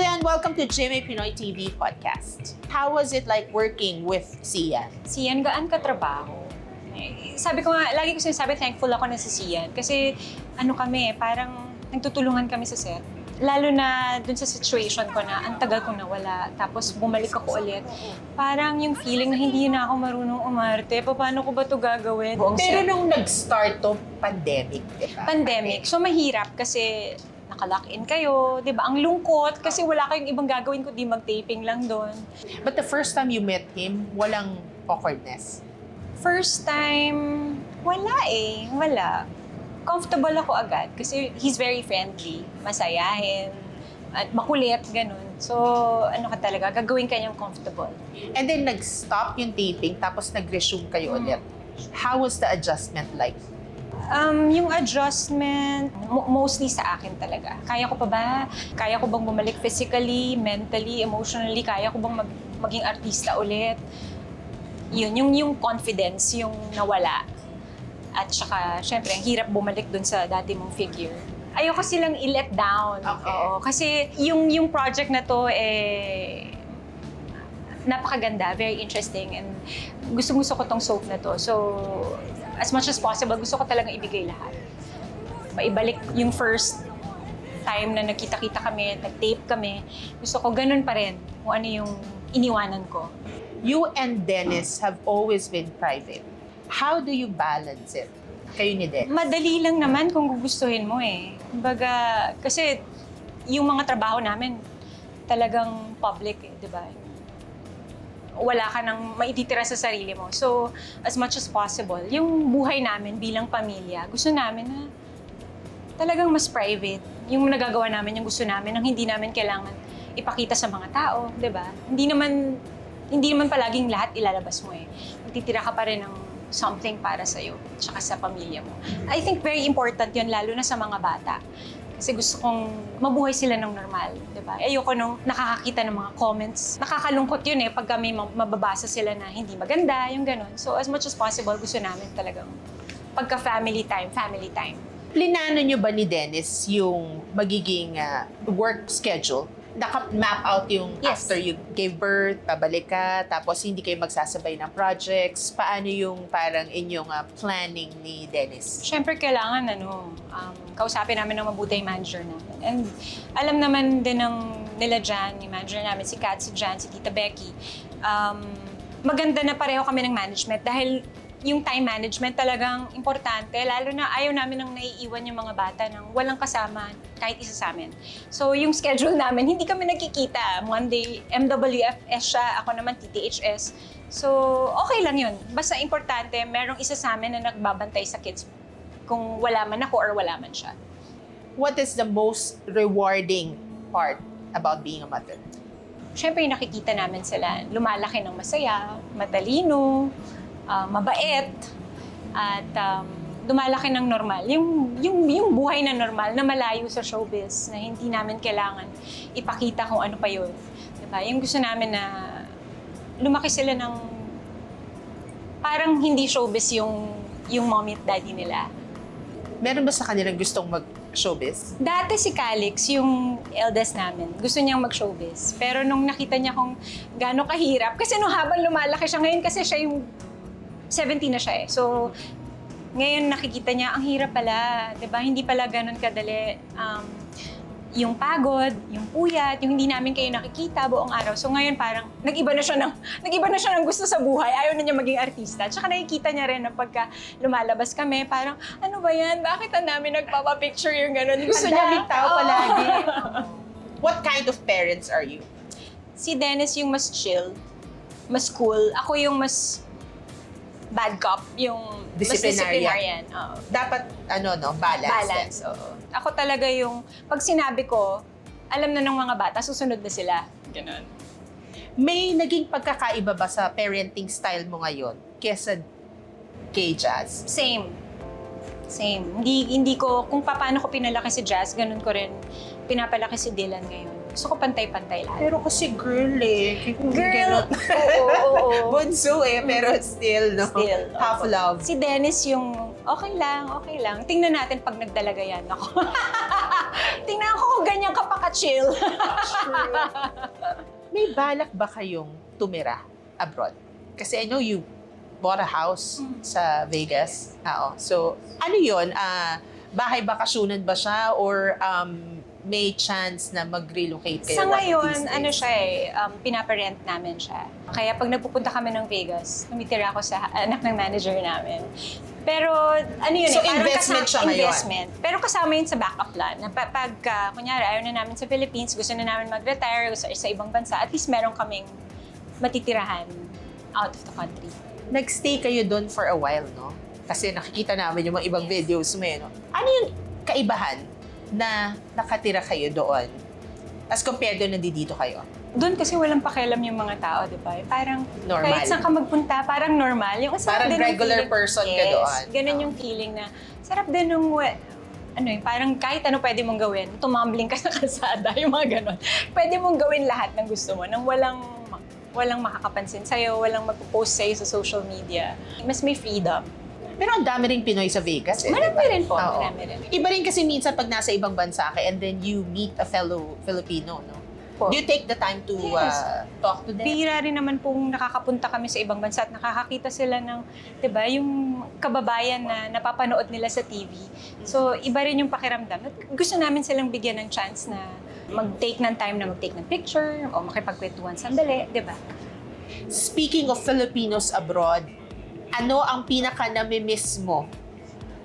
Jen, welcome to Jimmy Pinoy TV podcast. How was it like working with Sian? Sian, gaan ka trabaho? Eh, Sabi ko nga, lagi ko sinasabi, thankful ako na si Sian. Kasi ano kami, parang nagtutulungan kami sa set. Lalo na dun sa situation ko na ang tagal kong nawala, tapos bumalik ako ulit. Parang yung feeling na hindi na ako marunong umarte, paano ko ba to gagawin? Buong Pero set. nung nag-start to pandemic, di ba? pandemic. So mahirap kasi nakalock in kayo, 'di ba? Ang lungkot kasi wala kayong ibang gagawin kundi mag-taping lang doon. But the first time you met him, walang awkwardness. First time, wala eh, wala. Comfortable ako agad kasi he's very friendly, masayahin, at makulit, ganun. So, ano ka talaga, gagawin ka niyang comfortable. And then nag-stop yung taping, tapos nag-resume kayo Mm. ulit. How was the adjustment like? Um, yung adjustment, mo- mostly sa akin talaga. Kaya ko pa ba? Kaya ko bang bumalik physically, mentally, emotionally? Kaya ko bang mag- maging artista ulit? Yun, yung, yung confidence, yung nawala. At saka, syempre, ang hirap bumalik dun sa dati mong figure. Ayoko silang i-let down. Okay. Oo, kasi yung, yung project na to, eh, napakaganda, very interesting, and gusto-gusto ko tong soap na to. So, as much as possible, gusto ko talaga ibigay lahat. Maibalik yung first time na nagkita-kita kami, nag-tape kami. Gusto ko ganun pa rin kung ano yung iniwanan ko. You and Dennis have always been private. How do you balance it? Kayo ni Dennis? Madali lang naman kung gugustuhin mo eh. Kumbaga, kasi yung mga trabaho namin talagang public eh, di ba? Wala ka nang maititira sa sarili mo. So, as much as possible, yung buhay namin bilang pamilya, gusto namin na talagang mas private. Yung nagagawa namin, yung gusto namin, ang hindi namin kailangan ipakita sa mga tao, di ba? Hindi naman, hindi naman palaging lahat ilalabas mo eh. Magtitira ka pa rin ng something para sa'yo, tsaka sa pamilya mo. I think very important yun, lalo na sa mga bata. Kasi gusto kong mabuhay sila ng normal, di ba? Ayoko nung nakakakita ng mga comments. Nakakalungkot yun eh, pag kami ma- mababasa sila na hindi maganda, yung ganun. So as much as possible, gusto namin talagang pagka-family time, family time. Plinano nyo ba ni Dennis yung magiging ah, work schedule? Naka-map out yung Yes. after you gave birth, pabalik ka, tapos hindi kayo magsasabay ng projects. Paano yung parang inyong ah, planning ni Dennis? Siyempre, kailangan ano, um, kausapin namin ng mabuti yung manager namin. And alam naman din ng nila Jan, yung manager namin, si Kat, si Jan, si Tita Becky, um, maganda na pareho kami ng management dahil yung time management talagang importante, lalo na ayaw namin nang naiiwan yung mga bata ng walang kasama kahit isa sa amin. So yung schedule namin, hindi kami nagkikita. Monday, MWFS siya, ako naman TTHS. So okay lang yun. Basta importante, merong isa sa amin na nagbabantay sa kids kung wala man ako or wala man siya. What is the most rewarding part about being a mother? Siyempre, nakikita namin sila lumalaki ng masaya, matalino, ah, mabait, at um, lumalaki ng normal. Yung, yung, yung buhay na normal, na malayo sa showbiz, na hindi namin kailangan ipakita kung ano pa yun. Diba? Yung gusto namin na lumaki sila ng parang hindi showbiz yung, yung mommy at daddy nila. Meron ba sa kanilang gustong mag-showbiz? Dati si Calix, yung eldest namin, gusto niyang mag-showbiz. Pero nung nakita niya kung gaano kahirap, kasi nung habang lumalaki siya ngayon, kasi siya yung 17 na siya eh. So, ngayon nakikita niya, ang hirap pala, 'di ba? Hindi pala ganun kadali. Um, yung pagod, yung puyat, yung hindi namin kayo nakikita buong araw. So ngayon parang nag-iba na siya ng nag-iba na siya ng gusto sa buhay. Ayaw na niya maging artista. Tsaka nakikita niya rin na pagka lumalabas kami, parang ano ba 'yan? Bakit ang dami nagpapa-picture yung ganun? Gusto niya. tao Oo. palagi. What kind of parents are you? Si Dennis yung mas chill, mas cool. Ako yung mas bad cop, yung Disciplinarian. disciplinarian. Oo. Dapat, ano no, balance. Balance, oo. Ako talaga yung, pag sinabi ko, alam na ng mga bata, susunod na sila. Ganun. May naging pagkakaiba ba sa parenting style mo ngayon kesa kay Jazz? Same. Same. Hindi, hindi ko, kung paano ko pinalaki si Jazz, ganun ko rin pinapalaki si Dylan ngayon. Gusto ko pantay-pantay lahat. Pero kasi girl eh. Girl! Oo, oo, oo. Bunso eh, pero still, no? Still, Half oo. love. Si Dennis yung, okay lang, okay lang. Tingnan natin pag nagdalaga yan ako. Tingnan ko kung ganyan ka pa ka-chill. May balak ba kayong tumira abroad? Kasi I know you bought a house Mm. sa Vegas. Oo. So, ano yun? Ah, bahay bakasyonan ba siya or um, may chance na mag-relocate kayo? Sa one of ngayon, ano siya eh, um, pinaparent namin siya. Kaya pag nagpupunta kami ng Vegas, tumitira ako sa anak ng manager namin. Pero ano yun So, eh, parang investment siya ngayon? investment. Pero kasama yun sa backup plan. Na pa- pag, ah, kunyari, ayaw na namin sa Philippines, gusto na namin mag-retire gusto sa ibang bansa, at least meron kaming matitirahan out of the country. Nagstay kayo doon for a while, no? Kasi nakikita namin yung mga ibang videos mo, eh, no? Ano yung kaibahan na nakatira kayo doon as compared doon nandito kayo? Doon kasi walang pakialam yung mga tao, di ba? Parang Normal. kahit saan ka magpunta, parang normal. Yung sarap Parang din ng regular feeling- person ka yes, doon. Ganun Oo. yung feeling na sarap din nung wa- ano eh, parang kahit ano pwede mong gawin, tumambling ka sa kalsada, yung mga ganon. Pwede mong gawin lahat ng gusto mo nang walang walang makakapansin sa'yo, walang magpo-post sa'yo sa social media. Mas may freedom. Pero ang dami ring Pinoy sa Vegas, eh. Marami di ba? rin po, Oo. marami rin. Iba rin kasi minsan pag nasa ibang bansa ka and then you meet a fellow Filipino, no? Po. Do you take the time to Yes. uh, talk to them? Bihira rin naman pong nakakapunta kami sa ibang bansa at nakakakita sila ng, 'di ba, yung kababayan na napapanood nila sa TV. So, iba rin yung pakiramdam. At gusto namin silang bigyan ng chance na mag-take ng time na mag-take ng picture o makipagkwentuhan sandali, 'di ba? Speaking of Filipinos abroad, ano ang pinaka namimiss mo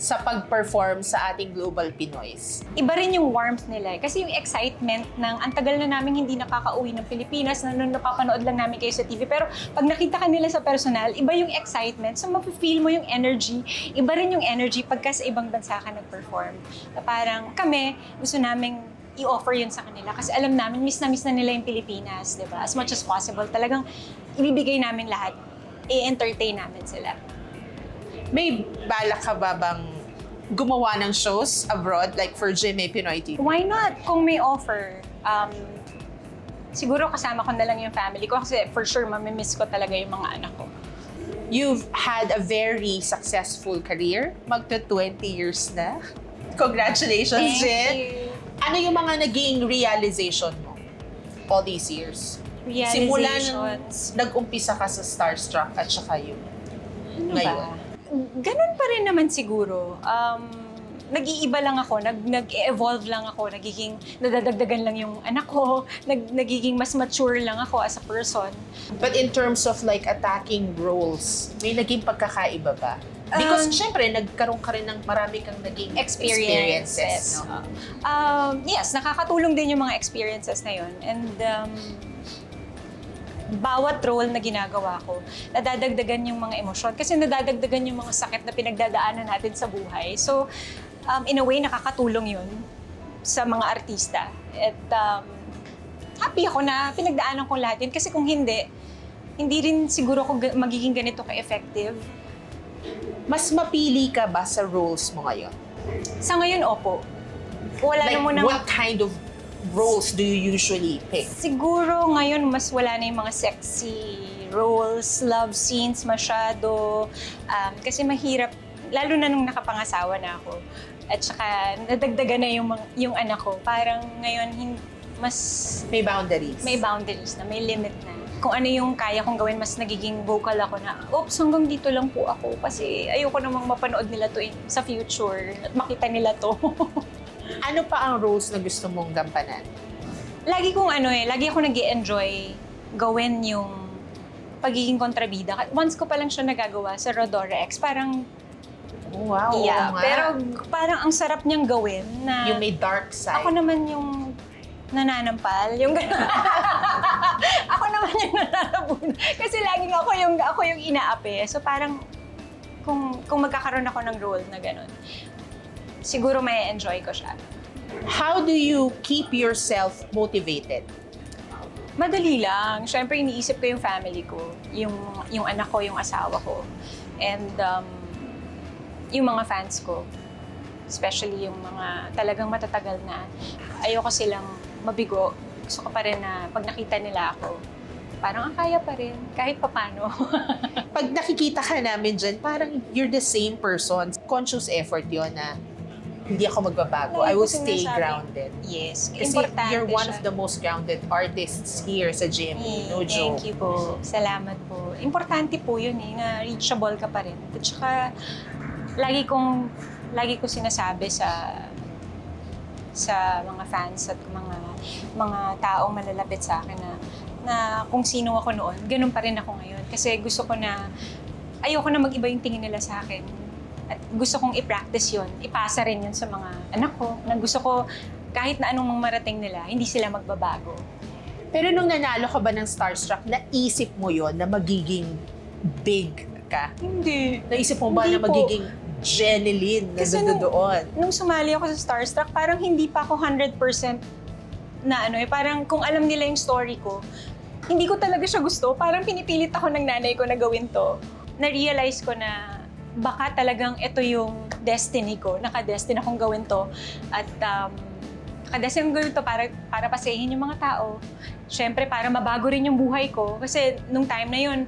sa pag-perform sa ating global Pinoys? Iba rin yung warmth nila. eh. Kasi yung excitement ng ang tagal na namin hindi nakakauwi ng Pilipinas, na nung napapanood lang namin kayo sa TV. Pero pag nakita ka nila sa personal, iba yung excitement. So mafe-feel mo yung energy. Iba rin yung energy pagka sa ibang bansa ka nag-perform. Na parang kami, gusto naming i-offer yun sa kanila. Kasi alam namin, miss na miss na nila yung Pilipinas, di ba? As much as possible. Talagang ibibigay namin lahat. I-entertain namin sila. May balak ka ba bang gumawa ng shows abroad like for GMA Pinoy TV? Why not? Kung may offer, um, siguro kasama ko na lang yung family ko kasi for sure mamimiss ko talaga yung mga anak ko. You've had a very successful career. Magto 20 years na. Congratulations, Jen. Ano yung mga naging realization mo all these years? Simula nung Realizations. nag-umpisa ka sa Starstruck at saka yung Ano ngayon. ba? Ganun pa rin naman siguro. Um, nag-iiba lang ako, nag, nag-evolve lang ako, nagiging, nadadagdagan lang yung anak ko, nag, nagiging mas mature lang ako as a person. But in terms of like attacking roles, may naging pagkakaiba ba? Because Um, syempre, nagkaroon ka rin ng marami kang naging experiences. experiences. no? Um, yes, nakakatulong din yung mga experiences na yun. And um, bawat role na ginagawa ko, nadadagdagan yung mga emosyon. Kasi nadadagdagan yung mga sakit na pinagdadaanan natin sa buhay. So, um, in a way, nakakatulong yun sa mga artista. At um, happy ako na pinagdaanan ko lahat yun. Kasi kung hindi, hindi rin siguro ako magiging ganito ka-effective. Mas mapili ka ba sa roles mo ngayon? Sa ngayon, opo. Wala like, na muna what kind of roles do you usually pick? Siguro ngayon mas wala na yung mga sexy roles, love scenes masyado. Um, kasi mahirap, lalo na nung nakapangasawa na ako. At saka nadagdagan na yung, yung anak ko. Parang ngayon hin- mas May boundaries. may boundaries na, may limit na. Kung ano yung kaya kong gawin, mas nagiging vocal ako na, oops, hanggang dito lang po ako kasi ayoko namang mapanood nila to in, sa future at makita nila to. Ano pa ang roles na gusto mong gampanan? lagi kong ano eh, lagi ako nag enjoy gawin yung pagiging kontrabida. Once ko pa lang siya nagagawa sa Rodora X, parang Oh, wow, oo yeah. nga. Pero parang ang sarap niyang gawin na yung may dark side. ako naman yung nananampal, yung gano'n. ako naman yung nananabuna. Kasi laging ako yung, ako yung inaapi. So parang kung, kung magkakaroon ako ng role na gano'n, siguro may enjoy ko siya. How do you keep yourself motivated? Madali lang. Siyempre, iniisip ko yung family ko, yung, yung anak ko, yung asawa ko, and um, yung mga fans ko. Especially yung mga talagang matatagal na. Ayoko silang mabigo. Gusto ko pa rin na pag nakita nila ako, parang ang kaya pa rin, kahit papano. Pag nakikita ka namin dyan, parang you're the same person. Conscious effort yon na hindi ako magbabago. I will stay grounded. Yes, Kasi importante you're one siya. of the most grounded artists here sa GMA. No Eh, joke. Thank you po. Salamat po. Importante po yun eh, na reachable ka pa rin. At saka, lagi kong, lagi ko sinasabi sa sa mga fans at mga mga taong malalapit sa akin na na kung sino ako noon, ganun pa rin ako ngayon. Kasi gusto ko na, ayoko na mag-iba yung tingin nila sa akin. At gusto kong i-practice yun, ipasa rin yun sa mga anak ko, na gusto ko kahit na anong marating nila, hindi sila magbabago. Pero nung nanalo ka ba ng Starstruck, naisip mo yon na magiging big ka? Hindi. Naisip mo ba Hindi na po. magiging Jeneline na Kasi nung- doon? Nung sumali ako sa Starstruck, parang hindi pa ako 100% na ano eh. Parang kung alam nila yung story ko, hindi ko talaga siya gusto. Parang pinipilit ako ng nanay ko na gawin to. Na-realize ko na baka talagang ito yung destiny ko. Naka-destiny akong gawin to. At um, naka-destiny akong gawin to para, para pasahin yung mga tao. Siyempre, para mabago rin yung buhay ko. Kasi nung time na yun,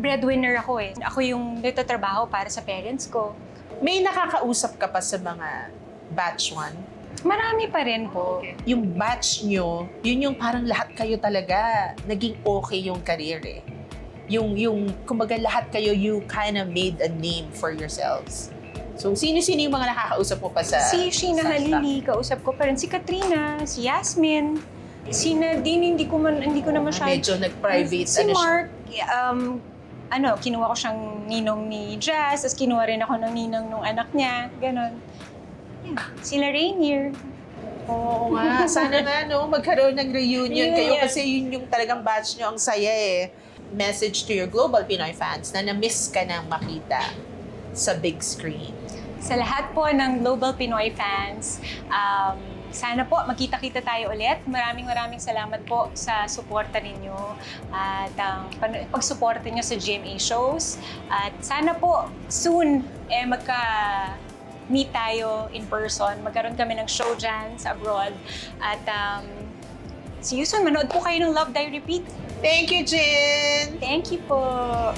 breadwinner ako eh. Ako yung nagtatrabaho para sa parents ko. May nakakausap ka pa sa mga batch 1? Marami pa rin po. Yung batch nyo, yun yung parang lahat kayo talaga naging okay yung career eh. Yung, yung, kumbaga lahat kayo, you kind of made a name for yourselves. So, sino-sino yung mga nakakausap mo pa sa Si Sheena sa Halili, kausap ko pa rin. Si Katrina, si Yasmin, si Nadine, hindi ko, man, hindi ko staff? siya... Medyo nag-private, Si ano. Mark, um, ano, kinuha ko siyang ninong ni Jazz, tapos kinuha rin ako ng ninong nung anak niya, ganon. Yan. Sila Rainier. Oo nga. Sana nga, no, magkaroon ng reunion kayo Reunion. kasi yun yung talagang batch nyo ang saya eh. Message to your global Pinoy fans na na-miss ka nang makita sa big screen. Sa lahat po ng Global Pinoy fans, um, sana po magkita-kita tayo ulit. Maraming maraming salamat po sa suporta ninyo at ang pan- pagsuporta niyo sa GMA shows. At sana po soon eh magka meet tayo in person. Magkaroon kami ng show dyan sa abroad. At um, see you soon. Manood po kayo ng Love Die Repeat. Thank you, Jin! Thank you po.